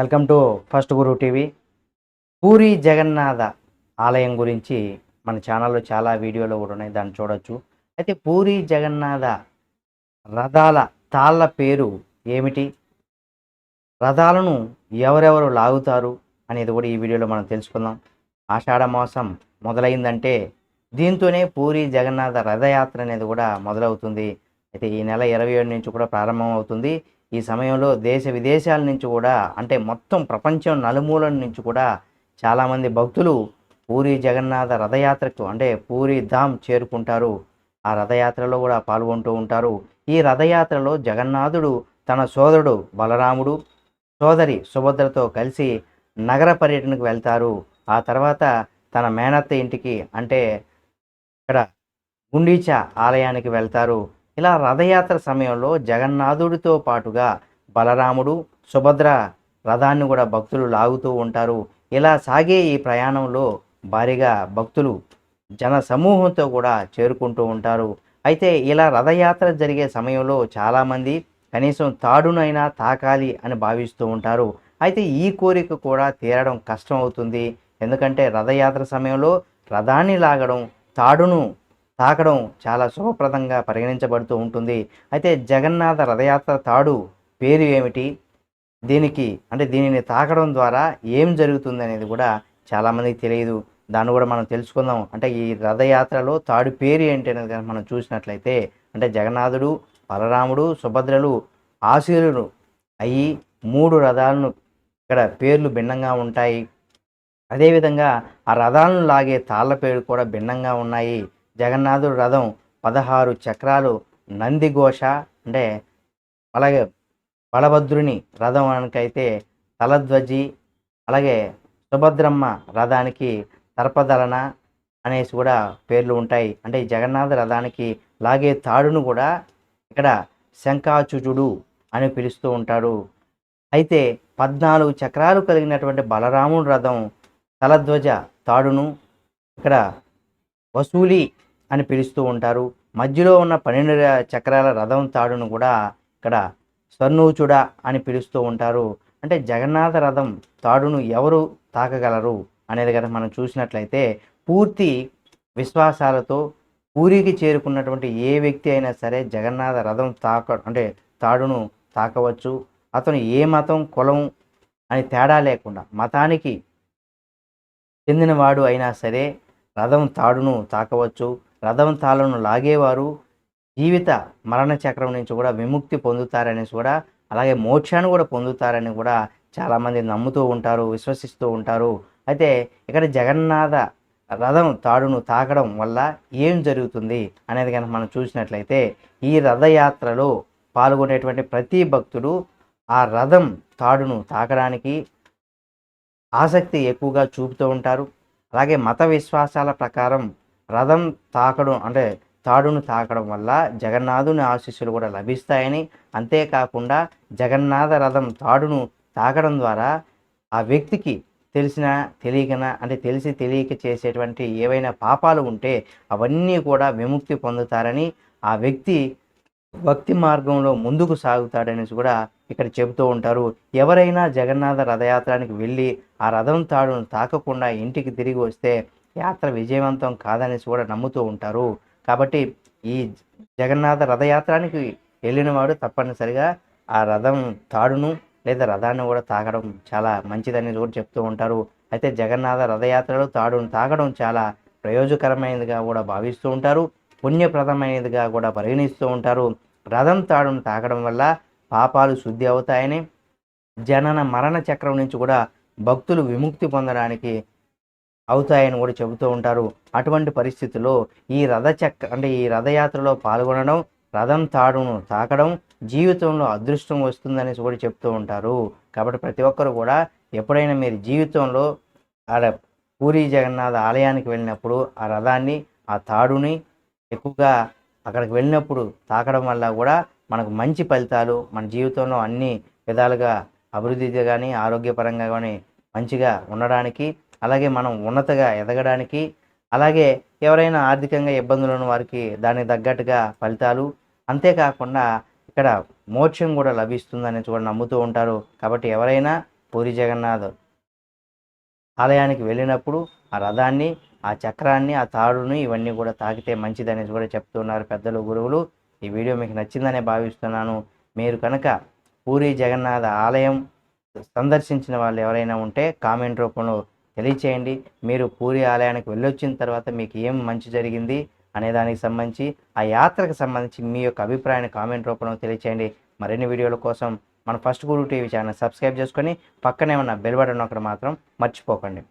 Welcome to first Guru TV. Puri Jagannath ఆలయం గురించి మన ఛానల్లో చాలా వీడియోలు కూడా ఉన్నాయి దాన్ని చూడొచ్చు. అయితే పూరి జగన్నాథ రథాల తాళ్ళ పేరు ఏమిటి? రథాలను ఎవరెవరు లాగుతారు అనేది కూడా ఈ వీడియోలో మనం తెలుసుకుందాం. ఆషాఢ మాసం మొదలైందంటే దీంతోనే పూరి జగన్నాథ రథయాత్ర అనేది కూడా మొదలవుతుంది. అయితే ఈ నెల ఇరవై ఏడు నుంచి కూడా ప్రారంభం అవుతుంది ఈ సమయంలో దేశ విదేశాల నుంచి కూడా అంటే మొత్తం ప్రపంచం నలుమూలల నుంచి కూడా చాలామంది భక్తులు పూరి జగన్నాథ రథయాత్రకు అంటే పూరి ధామ్ చేరుకుంటారు. ఆ రథయాత్రలో కూడా పాల్గొంటూ ఉంటారు. ఈ రథయాత్రలో జగన్నాథుడు తన సోదరుడు బలరాముడు సోదరి సుభద్రతో కలిసి నగర పర్యటనకు వెళ్తారు. ఆ తర్వాత తన మేనత్త ఇంటికి అంటే ఇక్కడ గుండీచా ఆలయానికి వెళ్తారు. ఇలా రథయాత్ర సమయంలో జగన్నాథుడితో పాటుగా బలరాముడు సుభద్ర రథాన్ని కూడా భక్తులు లాగుతూ ఉంటారు. ఇలా సాగే ఈ ప్రయాణంలో భారీగా భక్తులు జన సమూహంతో కూడా చేరుకుంటూ ఉంటారు. అయితే ఇలా రథయాత్ర జరిగే సమయంలో చాలామంది కనీసం తాడునైనా తాకాలి అని భావిస్తూ ఉంటారు. అయితే ఈ కోరిక కూడా తీరడం కష్టం అవుతుంది ఎందుకంటే రథయాత్ర సమయంలో రథాన్ని లాగడం తాడును తాకడం చాలా శుభప్రదంగా పరిగణించబడుతూ ఉంటుంది. అయితే జగన్నాథ రథయాత్ర తాడు పేరు ఏమిటి? దీనికి అంటే దీనిని తాకడం ద్వారా ఏం జరుగుతుంది అనేది కూడా చాలామందికి తెలియదు. దాన్ని కూడా మనం తెలుసుకుందాం. అంటే ఈ రథయాత్రలో తాడు పేరు ఏంటి అనేది కనుక మనం చూసినట్లయితే అంటే జగన్నాథుడు బలరాముడు సుభద్రలు ఆశీరుడు అయ్యి మూడు రథాలను ఇక్కడ పేర్లు భిన్నంగా ఉంటాయి. అదేవిధంగా ఆ రథాలను లాగే తాళ్ళ పేరు కూడా భిన్నంగా ఉన్నాయి. జగన్నాథుడు రథం పదహారు చక్రాలు నందిఘోష అంటే అలాగే బలభద్రుని రథం తలధ్వజి అలాగే సుభద్రమ్మ రథానికి తర్పదలన అనేసి కూడా పేర్లు ఉంటాయి. అంటే ఈ జగన్నాథ రథానికి లాగే తాడును కూడా ఇక్కడ శంఖాచుజుడు అని పిలుస్తూ ఉంటారు అయితే పద్నాలుగు చక్రాలు కలిగినటువంటి బలరాముడు రథం తలధ్వజ తాడును ఇక్కడ వసూలి అని పిలుస్తూ ఉంటారు. మధ్యలో ఉన్న పన్నెండు చక్రాల రథం తాడును కూడా ఇక్కడ స్వర్ణూచుడ అని పిలుస్తూ ఉంటారు. అంటే జగన్నాథ రథం తాడును ఎవరు తాకగలరు అనేది కదా మనం చూసినట్లయితే పూర్తి విశ్వాసాలతో పూరికి చేరుకున్నటువంటి ఏ వ్యక్తి అయినా సరే జగన్నాథ రథం తాక అంటే తాడును తాకవచ్చు. అతను ఏ మతం కులం అని తేడా లేకుండా మతానికి చెందినవాడు అయినా సరే రథం తాడును తాకవచ్చు. రథం తాళను లాగేవారు. జీవిత మరణ చక్రం నుంచి కూడా విముక్తి పొందుతారనేసి కూడా అలాగే మోక్షాన్ని కూడా పొందుతారని కూడా చాలామంది నమ్ముతూ ఉంటారు విశ్వసిస్తూ ఉంటారు. అయితే ఇక్కడ జగన్నాథ రథం తాడును తాకడం వల్ల ఏం జరుగుతుంది అనేది కనుక మనం చూసినట్లయితే ఈ రథయాత్రలో పాల్గొనేటువంటి ప్రతి భక్తుడు ఆ రథం తాడును తాకడానికి ఆసక్తి ఎక్కువగా చూపుతూ ఉంటారు. అలాగే మత విశ్వాసాల ప్రకారం రథం తాకడం అంటే తాడును తాకడం వల్ల జగన్నాథుని ఆశీస్సులు కూడా లభిస్తాయని. అంతేకాకుండా జగన్నాథ రథం తాడును తాకడం ద్వారా ఆ వ్యక్తికి తెలిసిన తెలియకన అంటే తెలిసి తెలియక చేసేటువంటి ఏవైనా పాపాలు ఉంటే అవన్నీ కూడా విముక్తి పొందుతారని ఆ వ్యక్తి భక్తి మార్గంలో ముందుకు సాగుతాడనేసి కూడా ఇక్కడ చెబుతూ ఉంటారు. ఎవరైనా జగన్నాథ రథయాత్రానికి వెళ్ళి ఆ రథం తాడును తాకకుండా ఇంటికి తిరిగి వస్తే యాత్ర విజయవంతం కాదనేసి కూడా నమ్ముతూ ఉంటారు. కాబట్టి ఈ జగన్నాథ రథయాత్రానికి వెళ్ళినవాడు తప్పనిసరిగా ఆ రథం తాడును లేదా రథాన్ని కూడా తాకడం చాలా మంచిదని కూడా చెప్తూ ఉంటారు. అయితే జగన్నాథ రథయాత్రలో తాడును తాకడం చాలా ప్రయోజకరమైనదిగా కూడా భావిస్తూ ఉంటారు. పుణ్యప్రదమైనదిగా కూడా పరిగణిస్తూ ఉంటారు. రథం తాడును తాకడం వల్ల పాపాలు శుద్ధి అవుతాయని జనన మరణ చక్రం నుంచి కూడా భక్తులు విముక్తి పొందడానికి అవుతాయని కూడా చెబుతూ ఉంటారు. అటువంటి పరిస్థితుల్లో ఈ రథ చక్ర అంటే ఈ రథయాత్రలో పాల్గొనడం రథం తాడును తాకడం జీవితంలో అదృష్టం వస్తుందని కూడా చెప్తూ ఉంటారు. కాబట్టి ప్రతి ఒక్కరు కూడా ఎప్పుడైనా మీరు జీవితంలో ఆడ పూరి జగన్నాథ ఆలయానికి వెళ్ళినప్పుడు ఆ రథాన్ని ఆ తాడుని ఎక్కువగా అక్కడికి వెళ్ళినప్పుడు తాకడం వల్ల కూడా మనకు మంచి ఫలితాలు మన జీవితంలో అన్ని విధాలుగా అభివృద్ధి కానీ ఆరోగ్యపరంగా కానీ మంచిగా ఉండడానికి అలాగే మనం ఉన్నతగా ఎదగడానికి అలాగే ఎవరైనా ఆర్థికంగా ఇబ్బందులు ఉన్న వారికి దానికి తగ్గట్టుగా ఫలితాలు. అంతేకాకుండా ఇక్కడ మోక్షం కూడా లభిస్తుందని కూడా నమ్ముతూ ఉంటారు. కాబట్టి ఎవరైనా పూరి జగన్నాథ్ ఆలయానికి వెళ్ళినప్పుడు ఆ రథాన్ని ఆ చక్రాన్ని ఆ తాడుని ఇవన్నీ కూడా తాకితే మంచిదనేసి కూడా చెప్తున్నారు పెద్దలు గురువులు. ఈ వీడియో మీకు నచ్చిందనే భావిస్తున్నాను. మీరు కనుక పూరి జగన్నాథ ఆలయం సందర్శించిన వాళ్ళు ఎవరైనా ఉంటే కామెంట్ రూపంలో తెలియచేయండి. మీరు పూరి ఆలయానికి వెళ్ళొచ్చిన తర్వాత మీకు ఏం మంచి జరిగింది అనే దానికి సంబంధించి ఆ యాత్రకు సంబంధించి మీ యొక్క అభిప్రాయాన్ని కామెంట్ రూపంలో తెలియచేయండి. మరిన్ని వీడియోల కోసం మన first Guru TV channel subscribe చేసుకొని పక్కనే ఉన్న బెల్ బటన్ ఒకటి మాత్రం మర్చిపోకండి.